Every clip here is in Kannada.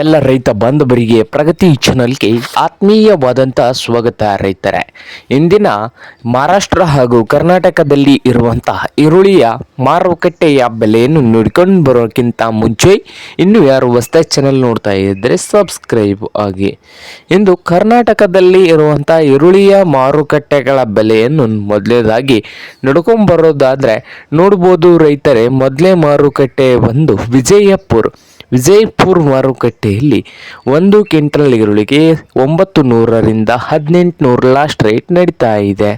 ಎಲ್ಲ ರೈತ ಬಾಂಧವರಿಗೆ ಪ್ರಗತಿ ಚಾನಲ್ಗೆ ಆತ್ಮೀಯವಾದಂಥ ಸ್ವಾಗತ ರೈತರೆ. ಇಂದಿನ ಮಹಾರಾಷ್ಟ್ರ ಹಾಗೂ ಕರ್ನಾಟಕದಲ್ಲಿ ಇರುವಂತಹ ಈರುಳ್ಳಿಯ ಮಾರುಕಟ್ಟೆಯ ಬೆಲೆಯನ್ನು ನೋಡ್ಕೊಂಡು ಬರೋಕ್ಕಿಂತ ಮುಂಚೆ ಇನ್ನು ಯಾರು ಹೊಸ್ತ ಚಾನಲ್ ನೋಡ್ತಾ ಇದ್ದರೆ ಸಬ್ಸ್ಕ್ರೈಬ್ ಆಗಿ. ಇಂದು ಕರ್ನಾಟಕದಲ್ಲಿ ಇರುವಂಥ ಈರುಳ್ಳಿಯ ಮಾರುಕಟ್ಟೆಗಳ ಬೆಲೆಯನ್ನು ಮೊದಲೇದಾಗಿ ನೋಡ್ಕೊಂಬರೋದಾದರೆ ನೋಡ್ಬೋದು ರೈತರೆ, ಮೊದಲೇ ಮಾರುಕಟ್ಟೆ ಒಂದು ವಿಜಯಪುರ. ವಿಜಯಪುರ ಮಾರುಕಟ್ಟೆಯಲ್ಲಿ ಒಂದು ಕ್ವಿಂಟಲ್ ಈರುಳ್ಳಿಗೆ ಒಂಬತ್ತು ನೂರರಿಂದ ಹದಿನೆಂಟು ನೂರು ಲಾಸ್ಟ್ ರೇಟ್ ನಡೀತಾ ಇದೆ.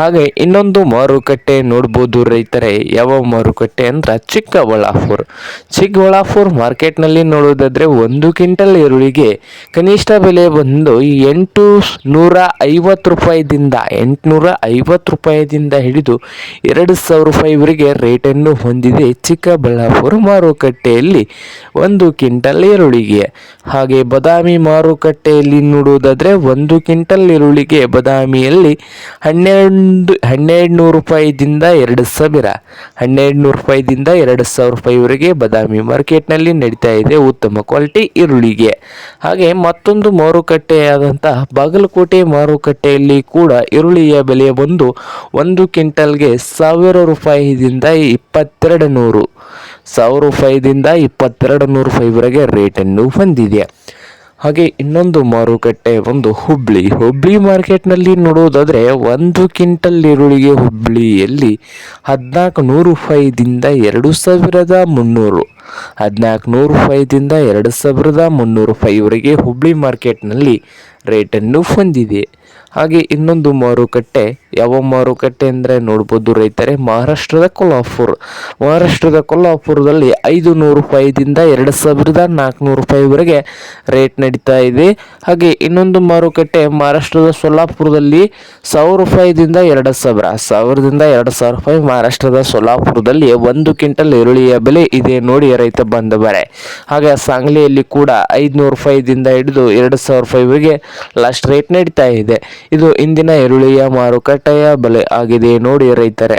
ಹಾಗೆ ಇನ್ನೊಂದು ಮಾರುಕಟ್ಟೆ ನೋಡ್ಬೋದು ರೈತರೇ, ಯಾವ ಮಾರುಕಟ್ಟೆ ಅಂದ್ರೆ ಚಿಕ್ಕಬಳ್ಳಾಪುರ. ಚಿಕ್ಕಬಳ್ಳಾಪುರ ಮಾರ್ಕೆಟ್ನಲ್ಲಿ ನೋಡೋದಾದ್ರೆ ಒಂದು ಕ್ವಿಂಟಲ್ ಈರುಳ್ಳಿಗೆ ಕನಿಷ್ಠ ಬೆಲೆ ಬಂದು ಎಂಟು ನೂರ ಐವತ್ತು ರೂಪಾಯಿದಿಂದ ಎಂಟುನೂರ ಐವತ್ತು ರೂಪಾಯಿದಿಂದ ಹಿಡಿದು ಎರಡು ಸಾವಿರ ರೂಪಾಯಿವರೆಗೆ ರೇಟನ್ನು ಹೊಂದಿದೆ ಚಿಕ್ಕಬಳ್ಳಾಪುರ ಮಾರುಕಟ್ಟೆಯಲ್ಲಿ. ಒಂದು ಕ್ವಿಂಟಲ್ ಈರುಳ್ಳಿಗೆ. ಹಾಗೆ ಬದಾಮಿ ಮಾರುಕಟ್ಟೆಯಲ್ಲಿ ನೋಡುವುದಾದರೆ ಒಂದು ಕ್ವಿಂಟಲ್ ಈರುಳ್ಳಿಗೆ ಬದಾಮಿಯಲ್ಲಿ ಹನ್ನೆರಡು ಹನ್ನೆರಡು ನೂರು ರೂಪಾಯಿದಿಂದ ಎರಡು ಸಾವಿರ ಹನ್ನೆರಡು ನೂರು ರೂಪಾಯಿದಿಂದ ಎರಡು ಸಾವಿರ ರೂಪಾಯಿವರೆಗೆ ಬದಾಮಿ ಮಾರ್ಕೆಟ್ನಲ್ಲಿ ನಡೀತಾ ಇದೆ ಉತ್ತಮ ಕ್ವಾಲಿಟಿ ಈರುಳ್ಳಿಗೆ. ಹಾಗೆ ಮತ್ತೊಂದು ಮಾರುಕಟ್ಟೆಯಾದಂತಹ ಬಾಗಲಕೋಟೆ ಮಾರುಕಟ್ಟೆಯಲ್ಲಿ ಕೂಡ ಈರುಳ್ಳಿಯ ಬೆಲೆ ಬಂದು ಒಂದು ಕ್ವಿಂಟಲ್ಗೆ ಸಾವಿರ ರೂಪಾಯಿದಿಂದ ಇಪ್ಪತ್ತೆರಡು ನೂರು ಸಾವಿರ ರೂಪಾಯಿದಿಂದ ಇಪ್ಪತ್ತೆರಡು ನೂರು ರೂಪಾಯಿವರೆಗೆ ರೇಟನ್ನು ಹೊಂದಿದೆ ಹಾಗೆ ಇನ್ನೊಂದು ಮಾರುಕಟ್ಟೆ, ಒಂದು ಹುಬ್ಳಿ. ಹುಬ್ಳಿ ಮಾರ್ಕೆಟ್ನಲ್ಲಿ ನೋಡುವುದಾದರೆ ಒಂದು ಕ್ವಿಂಟಲ್ ಈರುಳ್ಳಿಗೆ ಹುಬ್ಳಿಯಲ್ಲಿ ಹದಿನಾಲ್ಕು ನೂರು ರೂಪಾಯಿದಿಂದ ಎರಡು ಸಾವಿರದ ಮುನ್ನೂರು. ಹದಿನಾಲ್ಕು ನೂರು ರೂಪಾಯಿದಿಂದ ಎರಡು ಸಾವಿರದ ಮುನ್ನೂರು ರೂಪಾಯಿವರೆಗೆ ಹುಬ್ಳಿ ಮಾರ್ಕೆಟ್ನಲ್ಲಿ ರೇಟನ್ನು ಹೊಂದಿದೆ. ಹಾಗೆ ಇನ್ನೊಂದು ಮಾರುಕಟ್ಟೆ, ಯಾವ ಮಾರುಕಟ್ಟೆ ಅಂದರೆ ನೋಡ್ಬೋದು ರೈತರೆ, ಮಹಾರಾಷ್ಟ್ರದ ಕೊಲ್ಹಾಪುರ. ಮಹಾರಾಷ್ಟ್ರದ ಕೊಲ್ಹಾಪುರದಲ್ಲಿ ಐದು ನೂರು ರೂಪಾಯಿದಿಂದ ಎರಡು ಸಾವಿರದ ನಾಲ್ಕುನೂರು ರೂಪಾಯಿವರೆಗೆ ರೇಟ್ ನಡೀತಾ ಇದೆ. ಹಾಗೆ ಇನ್ನೊಂದು ಮಾರುಕಟ್ಟೆ ಮಹಾರಾಷ್ಟ್ರದ ಸೊಲ್ಲಾಪುರದಲ್ಲಿ ಸಾವಿರ ರೂಪಾಯಿದಿಂದ ಎರಡು ಸಾವಿರ, ಸಾವಿರದಿಂದ ಎರಡು ಸಾವಿರ ರೂಪಾಯಿ ಮಹಾರಾಷ್ಟ್ರದ ಸೊಲ್ಲಾಪುರದಲ್ಲಿ ಒಂದು ಕ್ವಿಂಟಲ್ ಈರುಳ್ಳಿಯ ಬೆಲೆ ಇದೆ ನೋಡಿ ರೈತ ಬಾಂಧವರೇ. ಹಾಗೆ ಸಾಂಗ್ಲಿಯಲ್ಲಿ ಕೂಡ ಐದುನೂರು ರೂಪಾಯಿದಿಂದ ಹಿಡಿದು ಎರಡು ಸಾವಿರ ರೂಪಾಯಿವರೆಗೆ ಲಾಸ್ಟ್ ರೇಟ್ ನಡೀತಾ ಇದೆ. ಇದು ಇಂದಿನ ಈರುಳ್ಳಿಯ ಮಾರುಕಟ್ಟೆಯ ಬೆಲೆ ಆಗಿದೆ ನೋಡಿ ರೈತರೆ.